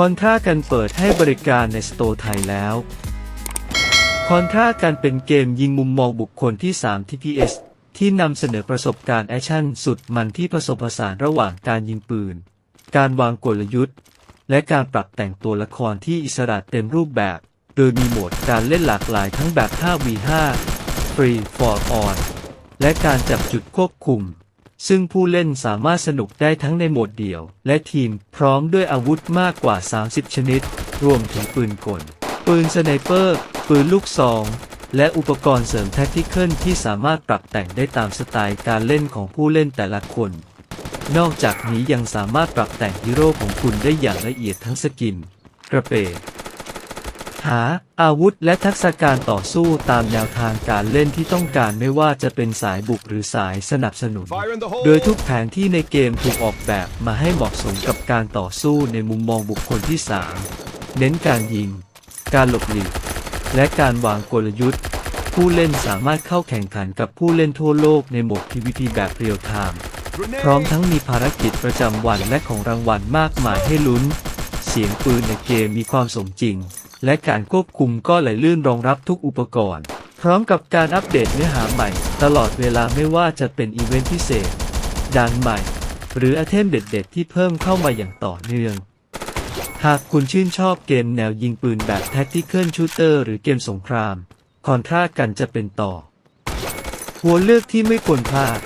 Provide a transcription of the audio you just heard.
คอนทรากันเปิดให้บริการในสโตร์ไทยแล้วคอนทรากันเป็นเกมยิงมุมมองบุคคลที่3 TPS ที่นำเสนอประสบการณ์แอคชั่นสุดมันที่ผสมผสานระหว่างการยิงปืน การวางกลยุทธ์ และการปรับแต่งตัวละครที่อิสระเต็มรูปแบบ โดยมีโหมดการเล่นหลากหลายทั้งแบบ 5v5 Free for all และการจับจุดควบคุม ซึ่งผู้เล่นสามารถสนุกได้ทั้งในโหมดเดี่ยว และทีมพร้อมด้วยอาวุธมากกว่า 30 ชนิด รวมถึงปืนกล ปืนสไนเปอร์ ปืนลูกซอง และอุปกรณ์เสริมแท็กติเคิลที่สามารถปรับแต่งได้ตามสไตล์การเล่นของผู้เล่นแต่ละคน นอกจากนี้ยังสามารถปรับแต่งฮีโร่ของคุณได้อย่างละเอียดทั้งสกิน กระเปด หา อาวุธและทักษะการต่อสู้ตามแนวทางการเล่นที่ต้องการไม่ว่าจะเป็นสายบุกหรือสายสนับสนุน Fire in the hole! โดยทุกแผนที่ในเกมถูกออกแบบมาให้เหมาะสมกับการต่อสู้ในมุมมองบุคคลที่ 3 เน้นการยิง การหลบหลีก และการวางกลยุทธ์ ผู้เล่นสามารถเข้าแข่งขันกับผู้เล่นทั่วโลกในโหมด PVP แบบเรียลไทม์ Grenade! พร้อมทั้งมีภารกิจประจำวันและของรางวัลมากมายให้ลุ้น เสียงปืนในเกมมีความสมจริง และการควบคุมก็ไหลลื่นรองรับทุกอุปกรณ์ พร้อมกับการอัปเดตเนื้อหาใหม่ ตลอดเวลาไม่ว่าจะเป็นอีเวนต์พิเศษด่านใหม่ หรืออเทมเด็ด ๆ ที่เพิ่มเข้ามาอย่างต่อเนื่อง หากคุณชื่นชอบเกมแนวยิงปืนแบบ Tactical Shooter หรือเกมสงคราม คอนทรากันจะเป็นต่อหัวเลือกที่ไม่ควรพลาด